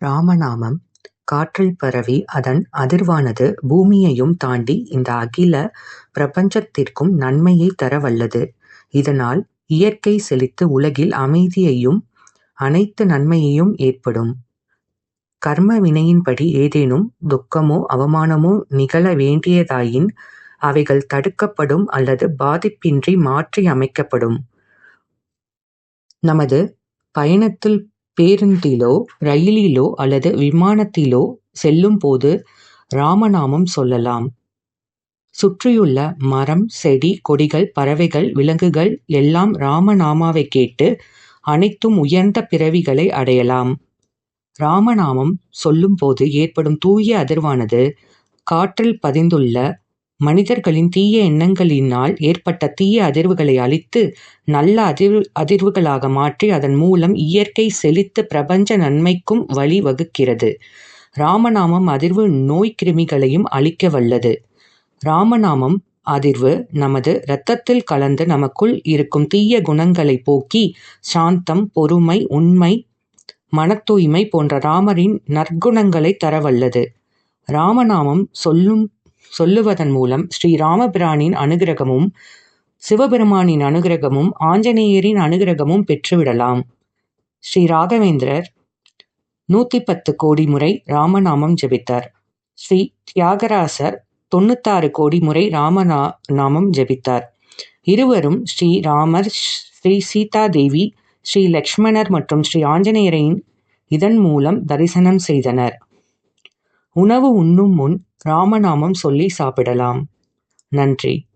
ராமநாமம் காற்றில் பரவி அதன் அதிர்வானது பூமியையும் தாண்டி இந்த அகில பிரபஞ்சத்திற்கும் நன்மையைத் தரவல்லது இதனால் இயற்கை செழித்து உலகில் அமைதியும் அனைத்து நன்மையும் ஏற்படும். கர்ம வினையின்படி ஏதேனும் துக்கமோ அவமானமோ நிகழ வேண்டியதாயின் அவைகள் தடுக்கப்படும் அல்லது பாதிப்பின்றி மாற்றி அமைக்கப்படும். நமது பயணத்தில் பேருந்திலோ ரயிலிலோ அல்லது விமானத்திலோ செல்லும் போது ராமநாமம் சொல்லலாம். சுற்றியுள்ள மரம் செடி கொடிகள் பறவைகள் விலங்குகள் எல்லாம் ராமநாமாவைக் கேட்டு அனைத்தும் உயர்ந்த பிறவிகளை அடையலாம். ராமநாமம் சொல்லும் போது ஏற்படும் தூய அதிர்வானது காற்றில் பதிந்துள்ள மனிதர்களின் தீய எண்ணங்களினால் ஏற்பட்ட தீய அதிர்வுகளை அழித்து நல்ல அதிர்வுகளாக மாற்றி அதன் மூலம் இயற்கை செழித்து பிரபஞ்ச நன்மைக்கும் வழி வகுக்கிறது. ராமநாமம் அதிர்வு நோய் கிருமிகளையும் அழிக்க வல்லது. ராமநாமம் அதிர்வு நமது ரத்தத்தில் கலந்து நமக்குள் இருக்கும் தீய குணங்களைப் போக்கி சாந்தம் பொறுமை உண்மை மனத்தூய்மை போன்ற ராமரின் நற்குணங்களை தரவல்லது ராமநாமம் சொல்லும் சொல்லுவதன் மூலம் ஸ்ரீ ராமபிரானின் சிவபெருமானின் அனுகிரகமும் ஆஞ்சநேயரின் அனுகிரகமும் பெற்று விடலாம். ஸ்ரீ ராகவேந்திரர் நூத்திப்பத்து கோடி முறை ராமநாமம் ஜெபித்தார். ஸ்ரீ தியாகராசர் தொண்ணூத்தாறு கோடி முறை ராமநா நாமம் ஜெபித்தார். இருவரும் ஸ்ரீ ராமர் ஸ்ரீ சீதாதேவி ஸ்ரீ லக்ஷ்மணர் மற்றும் ஸ்ரீ ஆஞ்சநேயரின் இதன் மூலம் தரிசனம் செய்தனர். உணவு உண்ணும் முன் ராமநாமம் சொல்லி சாப்பிடலாம். நன்றி